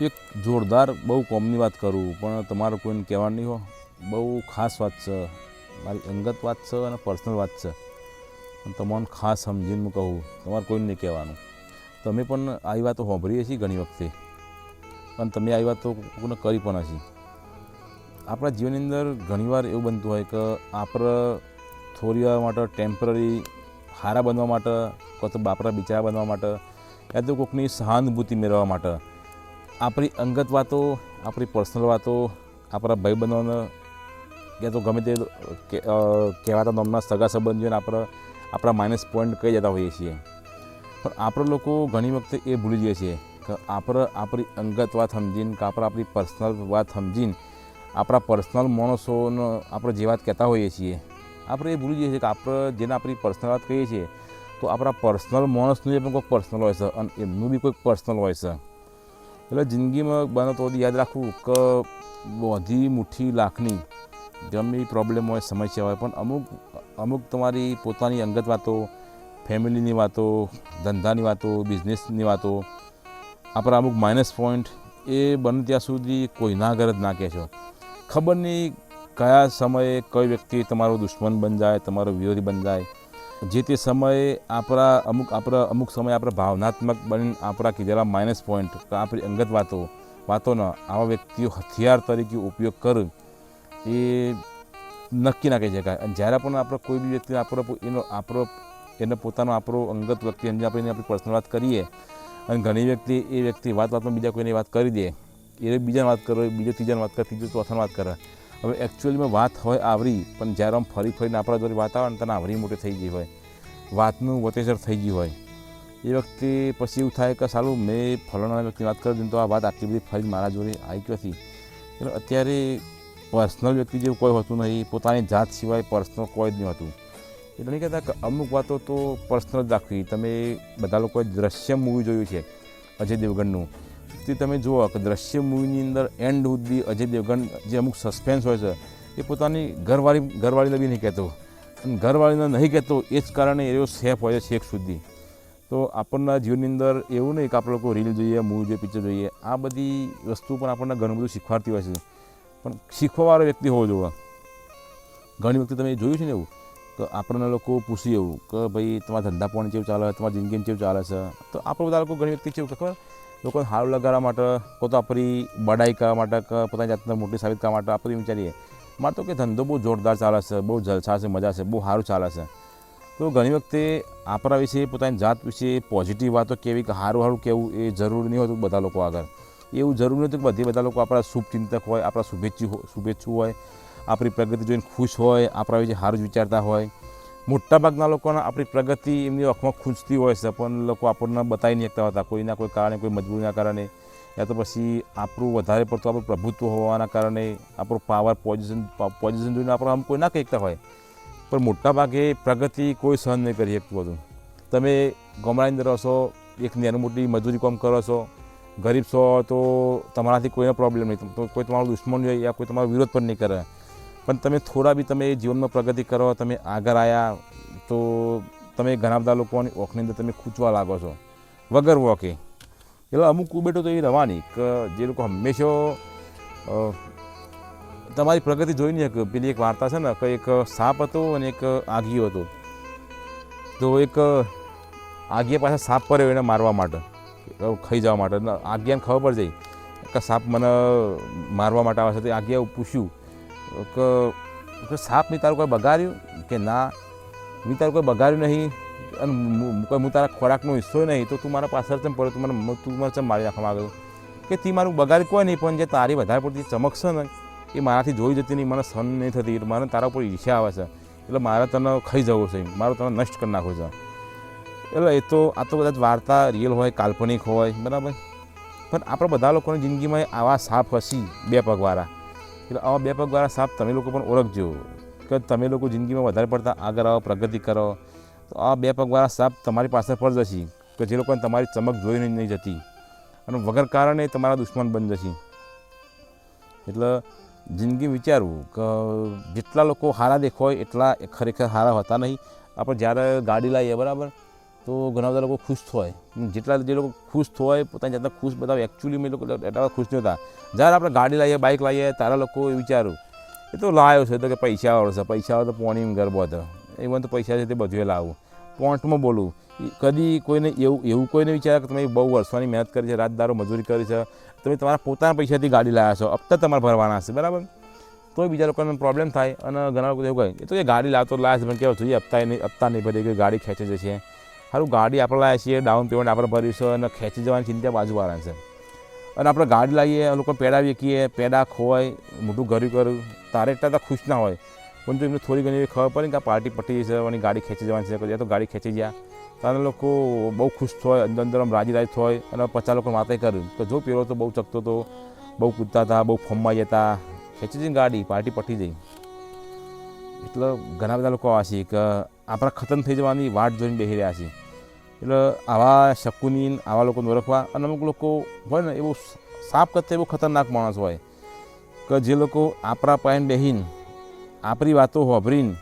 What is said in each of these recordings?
એક જોરદાર બહુ કોમની વાત કરું, પણ તમારે કોઈને કહેવાનું હો. બહુ ખાસ વાત છે. મારી અંગત વાત છે અને પર્સનલ વાત છે. તમારું ખાસ સમજીને હું કહું, તમારે કોઈને નહીં કહેવાનું. તમે પણ આવી વાતો સાંભળીએ છીએ ઘણી વખતે. પણ તમે આવી વાતો કોઈને કરી પણ હશે આપણા જીવનની અંદર ઘણીવાર એવું બનતું હોય કે આપણે થોડી વાર માટે ટેમ્પરરી હારા બનવા માટે કાં બાપરા બિચારા બનવા માટે, યા તો કોઈકની સહાનુભૂતિ મેળવવા માટે. આપણી અંગત વાતો, આપણી પર્સનલ વાતો, આપણા ભાઈબંધોને કે તો ગમે તે કહેવાતા નોમના સગા સંબંધીઓને આપણે, આપણા માઇનસ પોઈન્ટ કહી જતા હોઈએ છીએ. પણ આપણે લોકો ઘણી વખતે એ ભૂલી જઈએ છીએ કે આપણે, આપણી અંગત વાત સમજીને કે આપણે, આપણી પર્સનલ વાત સમજીને આપણા પર્સનલ માણસોનો આપણે જે વાત કહેતા હોઈએ છીએ, આપણે એ ભૂલી જઈએ છીએ કે આપણે જેને આપણી પર્સનલ વાત કહીએ છીએ, તો આપણા પર્સનલ માણસનું એ પણ કોઈક પર્સનલ હોય છે અને એમનું બી કોઈક પર્સનલ હોય છે. એટલે જિંદગીમાં બને તો યાદ રાખવું કે બધી મુઠ્ઠી લાખની ગમે પ્રોબ્લેમ હોય સમસ્યા હોય, પણ અમુક અમુક તમારી પોતાની અંગત વાતો ફેમિલીની વાતો, ધંધાની વાતો બિઝનેસની વાતો, આપણા અમુક માઇનસ પોઈન્ટ એ બને ત્યાં સુધી કોઈના ઘર જ ના કહેશો ખબર નહીં કયા સમયે કઈ વ્યક્તિ તમારો દુશ્મન બન જાય, તમારો વિરોધી બન જાય. જે તે સમયે આપણા અમુક આપણા અમુક સમયે આપણા ભાવનાત્મક બનીને આપણા કીધેલા માઇનસ પોઈન્ટ આપણી અંગત વાતો, વાતોનો આવા વ્યક્તિઓ હથિયાર તરીકે ઉપયોગ કરે એ નક્કી ના કહી શકાય. અને જ્યારે પણ આપણે કોઈ બી વ્યક્તિ આપણો એનો, આપણો, એને પોતાનો આપણો અંગત વ્યક્તિ સમજી આપણે એની આપણી પર્સનલ વાત કરીએ અને ઘણી વ્યક્તિ એ વ્યક્તિ વાત વાતમાં બીજા કોઈની વાત કરી દે, એ બીજાને વાત કરો બીજો ત્રીજાને વાત કરે, ત્રીજો ચોથાને વાત કરે હવે એકચ્યુઅલીમાં વાત હોય આવરી, પણ જ્યારે આમ ફરી ફરીને આપણા જોડે વાત આવે ને તને આવરી મોટી થઈ ગઈ હોય, વાતનું વતેસર થઈ ગયું હોય, એ વખતે પછી એવું થાય કે સારું મેં ફલાણા વ્યક્તિની વાત કરી દીધી તો આ વાત આટલી બધી ફરી મારા જોડે આવી ક્યાંથી એટલે અત્યારે પર્સનલ વ્યક્તિ જેવું કોઈ હોતું નહીં, પોતાની જાત સિવાય પર્સનલ કોઈ જ નહીં હતું. એટલે નહીં કહેતા કે અમુક વાતો તો પર્સનલ જ રાખવી. તમે બધા લોકોએ દ્રશ્ય મૂવી જોયું છે, અજય દેવગણનું. તે તમે જુઓ કે દ્રશ્ય મૂવીની અંદર એન્ડ સુધી અજય દેવગણ જે અમુક સસ્પેન્સ હોય છે, એ પોતાની ઘરવાળી, ઘરવાળીને બી નહીં કહેતો. અને ઘરવાળીને નહીં કહેતો, એ જ કારણે એવો સેફ હોય છે છેક સુધી. તો આપણના જીવનની અંદર એવું નહીં કે આપણે લોકો રીલ જોઈએ મૂવી જોઈએ પિક્ચર જોઈએ, આ બધી વસ્તુ પણ આપણને ઘણું બધું શીખવાડતી હોય છે. પણ શીખવાવાળો વ્યક્તિ હોવો જોઈએ. ઘણી વખતે તમે જોયું છે ને એવું તો આપણને લોકો પૂછીએ એવું, કે ભાઈ, તમારા ધંધા પાણી કેવું ચાલે? તમારી જિંદગી કેવું ચાલે છે? તો આપણે બધા લોકો ઘણી વ્યક્તિ કેવું ખબર? લોકોને સારું લગાડવા માટે કોઈ તો આપણી બડાઈ કરવા માટે પોતાની જાતને મોટી સાબિત કરવા માટે આપણે વિચારીએ. મારે તો કે ધંધો બહુ જોરદાર ચાલે છે, બહુ જલસા છે, મજા છે, બહુ સારું ચાલે છે. તો ઘણી વખતે આપણા વિશે, પોતાની જાત વિશે પોઝિટિવ વાતો કેવી કે સારું સારું કહેવું એ જરૂરી નહીં હોતું બધા લોકો આગળ. એવું જરૂરી નથી કે બધી બધા લોકો આપણા શુભચિંતક હોય, આપણા શુભેચ્છુ શુભેચ્છુ હોય, આપણી પ્રગતિ જોઈને ખુશ હોય, આપણા વિશે સારું જ વિચારતા હોય. મોટાભાગના લોકોના આપણી પ્રગતિ એમની આંખમાં ખૂંચતી હોય છે, પણ લોકો આપણને બતાવી નહીં શકતા હોતા. કોઈના કોઈ કારણે, કોઈ મજબૂરીના કારણે, યા તો પછી આપણું વધારે પડતું આપણું પ્રભુત્વ હોવાના કારણે, આપણું પાવર પોઝિશન પોઝિશન જોઈને આપણે આમ કોઈ ના કહી શકતા હોય. પણ મોટાભાગે પ્રગતિ કોઈ સહન નહીં કરી શકતું હતું. તમે ગામડાની અંદર હશો, એક નાની મોટી મજૂરી કામ કરો છો, ગરીબ છો, તો તમારાથી કોઈનો પ્રોબ્લેમ નહીં. કોઈ તમારો દુશ્મન હોય, યા કોઈ તમારો વિરોધ પણ નહીં કરે. પણ તમે થોડા બી તમે જીવનમાં પ્રગતિ કરો, તમે આગળ આવ્યા તો તમે ઘણા બધા લોકોની ઓખની અંદર તમે ખૂંચવા લાગો છો. વગર વોકે. એટલે અમુક કુબેટો તો એ રહેવાની કે જે લોકો હંમેશા તમારી પ્રગતિ જોઈ નહીં શકે પેલી એક વાર્તા છે ને, કે એક સાપ હતો અને એક આગિયો હતો. તો એક આગિયા પાસે સાપ પડ્યો એને મારવા માટે ખાઈ જવા માટે. એટલે ખબર પડી જાય કે સાપ મને મારવા માટે આવે છે. તો આજ્ઞાએ પૂછ્યું કે સાપ મેં તારું કોઈ બગાડ્યું? કે ના? મેં તારું કોઈ બગાડ્યું નહીં? અને કોઈ હું તારા ખોરાકનો હિસ્સો નહીં, તો તું મારા પાછળ ચમ પડ્યો? તું મને તું મને ચમ મારી નાખવા માગ્યો કે તી મારું બગાડ કોઈ નહીં, પણ જે તારી વધારે પડતી ચમક છે ને, એ મારાથી જોઈ જતી નહીં, મને સહન નહીં થતી મને તારા ઉપર ઈર્ષ્યા આવે છે. એટલે મારે તને ખાઈ જવું છે, મારો તને નષ્ટ કરી નાખવું છે. એટલે એ તો, આ તો બધા વાર્તા રિયલ હોય, કાલ્પનિક હોય, બરાબર? પણ આપણે બધા લોકોની જિંદગીમાં આવા સાપ હસી બે પગવાળા. એટલે આવા બે પગવાળા સાપ તમે લોકો પણ ઓળખજો કે તમે લોકો જિંદગીમાં વધારે પડતા આગળ આવો પ્રગતિ કરો, તો આ બે પગવાળા સાપ તમારી પાસે પર જશે, કે જે લોકોને તમારી ચમક જોઈને નહીં જતી, અને વગર કારણે તમારા દુશ્મન બની જશે. એટલે જિંદગી વિચારવું કે જેટલા લોકો સારા દેખાય એટલા ખરેખર સારા હોતા નહીં. આપણે જ્યારે ગાડી લાવીએ, બરાબર? તો ઘણા બધા લોકો ખુશ થાય જેટલા જે લોકો ખુશ થાય પોતાની જાતના ખુશ બતાવે એકચ્યુઅલી મેં લોકો એટલા ખુશ નહોતા જ્યારે આપણે ગાડી લાવીએ બાઇક લાવીએ તારા લોકો એ વિચારું, એ તો લાવ્યો છે તો કે પૈસા વાળો છે, પૈસા વાળો તો પોણી ગરબો હતો એ તો પૈસા છે તે બધું લાવું. પોન્ટમાં બોલું ઈ કદી કોઈને એવું એવું કોઈને વિચારે કે તમે બહુ વર્ષોની મહેનત કરી છે રાત દારો મજૂરી કરી છે, તમે તમારા પોતાના પૈસાથી ગાડી લાવ્યા છો હપ્તા તમારે ભરવાના છે. બરાબર? તો બીજા લોકોને પ્રોબ્લેમ થાય અને ઘણા લોકો એવું કહે, એ તો એ ગાડી લાવતો લાવે છે, પણ કેવું જોઈએ હપ્તા નહીં હપ્તા નહીં ભરી કે ગાડી ખેંચે જશે સારું ગાડી આપણે લાવ્યા છીએ ડાઉન પેમેન્ટ આપણે ભરીશું અને ખેંચી જવાની ચિંતા બાજુવાળા છે. અને આપણે ગાડી લાવીએ લોકો પેડા વેચીએ પેડા ખોવાય, મોટું ઘર્યું કર્યું તારે એટલા તો ખુશ ના હોય. પરંતુ એમને થોડી ઘણી ખબર પડે ને કે આ પાર્ટી પટી જશે અને ગાડી ખેંચી જવાની છે. તો ગાડી ખેંચી ગયા. તારે લોકો બહુ ખુશ થાય અંદર અંદર આમ રાજી રાજી થાય અને પચાસ લોકો વાતે કર્યું કે જો પેલો તો બહુ ચકતો હતો, બહુ કૂદતા હતા, બહુ ફોર્મમાં જતા. ખેંચી જઈને ગાડી, પાર્ટી પટી જઈ એટલે ઘણા બધા લોકો આવા છે કે આપણા ખતમ થઈ જવાની વાટ જોઈને બેસી રહ્યા છે એટલે આવા શકુની આવા લોકોને ઓળખવા અને અમુક લોકો હોય ને એવું સાપ કરતા એવું ખતરનાક માણસ હોય કે જે લોકો આપણા પાસે બેહીને, આપણી વાતો હોભરીને,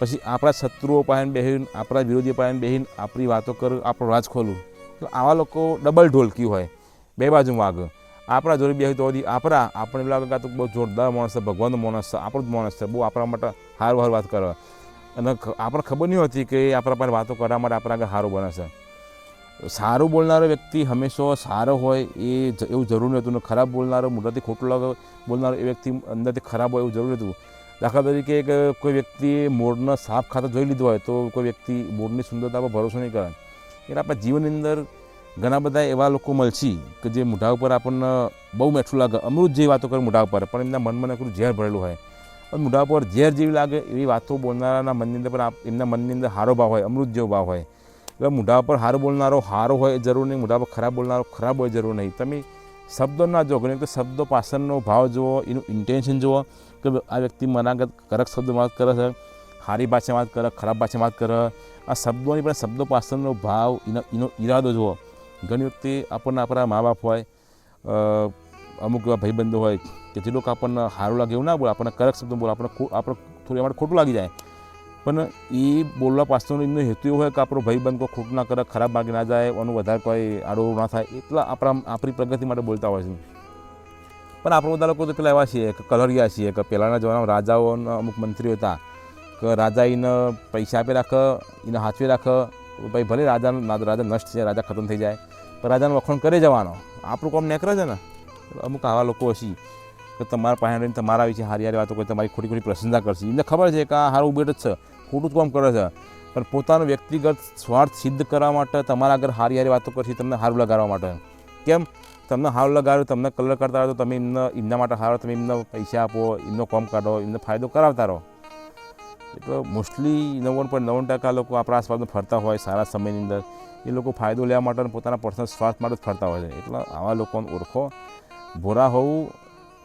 પછી આપણા શત્રુઓ પાસે બેહીને, આપણા વિરોધી પાસે બેહીને આપણી વાતો કર, આપણો રાજ ખોલું. તો આવા લોકો ડબલ ઢોલકી હોય, બે બાજુ વાગ. આપણા જોડે બેહી તો આપણા આપણે લાગે તો બહુ જોરદાર માણસ છે, ભગવાનનો માણસ છે, આપણો જ માણસ છે, બહુ આપણા માટે સારું સારું વાત કરે અને આપણે ખબર નહીં હોતી કે આપણા પાસે વાતો કરવા માટે આપણા આગળ સારું બને છે. સારું બોલનારો વ્યક્તિ હંમેશા સારો હોય એ એવું જરૂર નહોતું ને ખરાબ બોલનારો મોઢાથી ખોટું લાગે બોલનારો એ વ્યક્તિ અંદરથી ખરાબ હોય એવું જરૂર નહોતું દાખલા તરીકે કે કોઈ વ્યક્તિએ મોરનો સાપ ખાતા જોઈ લીધો હોય તો કોઈ વ્યક્તિ મોરની સુંદરતા પર ભરોસો નહીં કરે. એટલે આપણા જીવનની અંદર ઘણા બધા એવા લોકો મળશે કે જે મોઢા ઉપર આપણને બહુ મેઠું લાગે. અમૃત જે વાતો કરે મોઢા ઉપર, પણ એમના મનમાં એકલું ઝેર ભરેલું હોય. મોઢા પર ઝેર જેવી લાગે એવી વાતો બોલનારાના મનની અંદર પણ એમના મનની અંદર સારો ભાવ હોય, અમૃત જેવો ભાવ હોય. એટલે મોઢા પર સારો બોલનારો સારો હોય જરૂર નહીં મોઢા પર ખરાબ બોલનારો ખરાબ હોય જરૂર નહીં. તમે શબ્દો ના જુઓ ઘણી શબ્દો પાછળનો ભાવ જુઓ, એનું ઇન્ટેન્શન જુઓ કે આ વ્યક્તિ મનાગત કરક શબ્દ વાત કરે છે, સારી ભાષા વાત કરે, ખરાબ ભાષામાં વાત કરે. આ શબ્દોની પણ શબ્દો પાછળનો ભાવ, એનો એનો ઈરાદો જુઓ. ઘણી વખતે આપણને આપણા મા બાપ હોય અમુક એવા ભાઈબંધો હોય કે જે લોકો આપણને સારું લાગે એવું ના બોલે, આપણને કરક શબ્દ બોલે આપણે ખો- આપણે થોડી માટે ખોટું લાગી જાય. પણ એ બોલવા પાછળનો એમનો હેતુ એવો હોય કે આપણો ભાઈબંધ કોઈ ખોટું ના કરે, ખરાબ માર્ગે ના જાય, એનું વધારે કોઈ આડો ના થાય, એટલા આપણા આપણી પ્રગતિ માટે બોલતા હોય છે. પણ આપણે બધા લોકો તો પેલા એવા છીએ કે કલરિયા છીએ કે પહેલાંના જમાનામાં રાજાઓ અમુક મંત્રીઓ હતા કે રાજા એને પૈસા આપી રાખે એને હાચવી રાખે, ભાઈ ભલે રાજાનું, રાજા નષ્ટ છે, રાજા ખતમ થઈ જાય, પણ રાજાનું વખણ કરે જવાનો. આપણું કામ નેકરે છે ને? અમુક આવા લોકો હશે કે તમારા પાસે રહીને તમારા વિશે હારી હારી વાતો કરી, તમારી ખોટી ખોટી પ્રશંસા કરશે. એમને ખબર છે કે આ સારું બેટ જ છે, ખોટું જ કામ કરે છે. પણ પોતાનો વ્યક્તિગત સ્વાર્થ સિદ્ધ કરવા માટે તમારા આગળ હારી હારી વાતો કરશે તમને સારું લગાડવા માટે. કેમ? તમને સારું લગાડ્યું તમને કલર કરતા હોય તો તમે એમને, એમના માટે સારો તમે એમને પૈસા આપો, એમનો કોમ કાઢો, એમને ફાયદો કરાવતા રહો. એટલે મોસ્ટલી નવ્વાણું પણ નવ્વાણું ટકા લોકો આપણા આસપાસમાં ફરતા હોય સારા સમયની અંદર. એ લોકો ફાયદો લેવા માટે પોતાના પર્સનલ સ્વાર્થ માટે જ ફરતા હોય છે. એટલે આવા લોકોને ઓળખો. ભોરા હોવું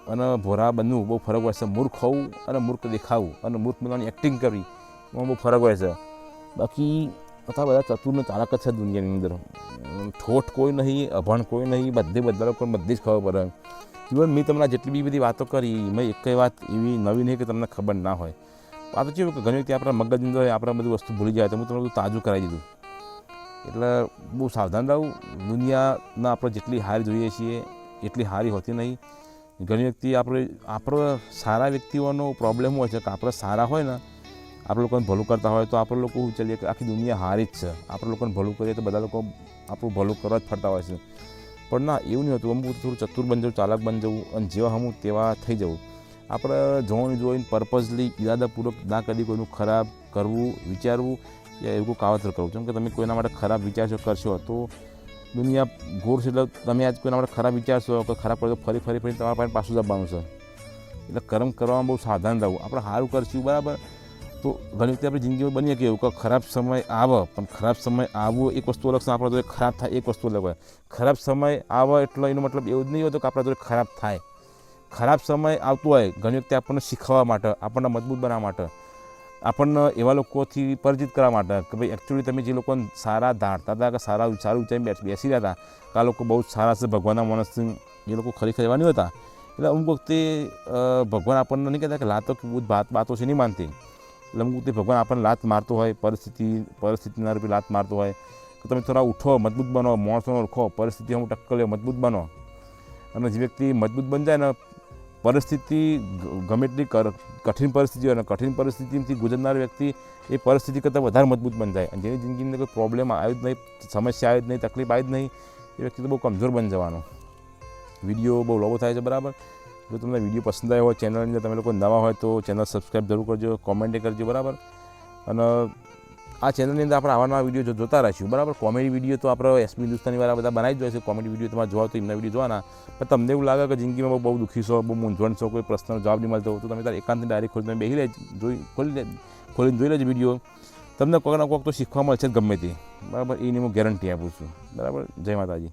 અને ભોરા બનવું બહુ ફરક હોય છે. મૂર્ખ હોવું અને મૂર્ખ દેખાવું અને મૂર્ખ બનવાની એક્ટિંગ કરવી, એમાં બહુ ફરક હોય છે. બાકી બધા બધા ચતુરને ચાલક જ છે દુનિયાની અંદર. ઠોઠ કોઈ નહીં, અભણ કોઈ નહીં, બધે બધા લોકો બધી જ ખબર પડે. ઇવન મેં તમને જેટલી બી બધી વાતો કરી, મેં એક વાત એવી નવી નહીં કે તમને ખબર ના હોય. આ તો કેવું કે ઘણી વખતે આપણા મગજની અંદર આપણે બધી વસ્તુ ભૂલી જાય તો હું તમને બધું તાજું કરાવી દીધું. એટલે બહુ સાવધાન રહું. દુનિયાના આપણે જેટલી હાર જોઈએ છીએ એટલી હારી હોતી નહીં. ઘણી વ્યક્તિ આપણે આપણે સારા વ્યક્તિઓનો પ્રોબ્લેમ હોય છે કે આપણે સારા હોય ને, આપણે લોકોને ભલું કરતા હોય તો આપણે લોકો ચાલીએ કે આખી દુનિયા હારી જ છે. આપણે લોકોને ભલું કરીએ તો બધા લોકો આપણું ભલું કરવા જ ફરતા હોય છે. પણ ના, એવું નહીં હતું. અમુક થોડું ચતુર બની જવું, ચાલાક બની જવું અને જેવા હમું તેવા થઈ જવું. આપણે જોઈને જોઈને પર્પઝલી ઈરાદાપૂર્વક ના કદી કોઈનું ખરાબ કરવું, વિચારવું, યા એવું કાવતર કરવું. જેમ કે તમે કોઈના માટે ખરાબ વિચારશો કરશો તો દુનિયા ઘોર છે એટલે તમે આજ કોઈના માટે ખરાબ વિચારશો કે ખરાબ કરો તો ફરી ફરી ફરી તમારા પાસે પાછું જવાનું છે. એટલે કર્મ કરવામાં બહુ સાવધાન રહેવું. આપણે સારું કરશું, બરાબર? તો ઘણી વખતે આપણી જિંદગીમાં બની શકીએ કે ખરાબ સમય આવે, પણ ખરાબ સમય આવવો એક વસ્તુ અલગ છે, આપણા જોડે ખરાબ થાય એક વસ્તુ અલગ હોય. ખરાબ સમય આવે એટલે એનો મતલબ એવું જ નહીં હોતો કે આપણા જોડે ખરાબ થાય. ખરાબ સમય આવતો હોય, ઘણી વખતે આપણને શીખવવા માટે, આપણને મજબૂત બનાવવા માટે. આપણને એવા લોકોથી પરિચિત કરવા માટે કે ભાઈ એકચ્યુઅલી તમે જે લોકોને સારા ધારતા હતા કે સારા સારું વિચારી બેસ- રહ્યા હતા, કે આ લોકો બહુ સારા છે, ભગવાનના માણસથી એ લોકો ખરેખર એવા નહીં હતા. એટલે અમુક વખતે ભગવાન આપણને નહીં કહેતા કે લાતો કે બુદ્ધ વાત, વાતો છે નહીં માનતી. એટલે અમુક વખતે ભગવાન આપણને લાત મારતો હોય, પરિસ્થિતિ, પરિસ્થિતિના રૂપે લાત મારતો હોય, કે તમે થોડા ઉઠો, મજબૂત બનો, માણસોને ઓળખો, પરિસ્થિતિ હું ટક્કર લે, મજબૂત બનો. અને જે વ્યક્તિ મજબૂત બની જાય ને પરિસ્થિતિ ગમે એટલી કઠિન પરિસ્થિતિ હોય અને કઠિન પરિસ્થિતિથી ગુજરનાર વ્યક્તિ એ પરિસ્થિતિ કરતાં વધારે મજબૂત બની જાય. અને જેની જિંદગીની કોઈ પ્રોબ્લેમ આવ્યો જ નહીં, સમસ્યા આવી જ નહીં, તકલીફ આવી જ નહીં, એ વ્યક્તિ તો બહુ કમજોર બની જવાનો. વીડિયો બહુ લાંબો થાય છે, બરાબર? જો તમને વીડિયો પસંદ આવ્યો હોય ચેનલની અંદર તમે લોકો નવા હોય તો ચેનલ સબસ્ક્રાઈબ જરૂર કરજો કોમેન્ટ કરજો, બરાબર? અને આ ચેનલની અંદર આપણે આવા વીડિયો જોતા રહીશું, બરાબર? કોમેડી વીડિયો તો આપણે એસપી હિન્દુસ્તાનીવાળા બધા બનાવી જ જોઈએ છે. કોમેડી વીડિયો તમારે જોવા હોય તો એમના વીડિયો જોવાના. પણ તમને એવું લાગે કે જિંદગીમાં બહુ દુઃખી છો, બહુ મૂંઝવણ છો, કોઈ પ્રશ્નનો જવાબ નહીં મળતો તો તમે તારે એકાંતની ડાયરેક્ટ ખોલીને બેસી લે જોઈ ખોલી ખોલીને જોઈ લેજો વીડિયો તમને કોઈક ના કોઈક તો શીખવા મળશે ગમે તે. બરાબર? એની હું ગેરંટી આપું છું. બરાબર? જય માતાજી.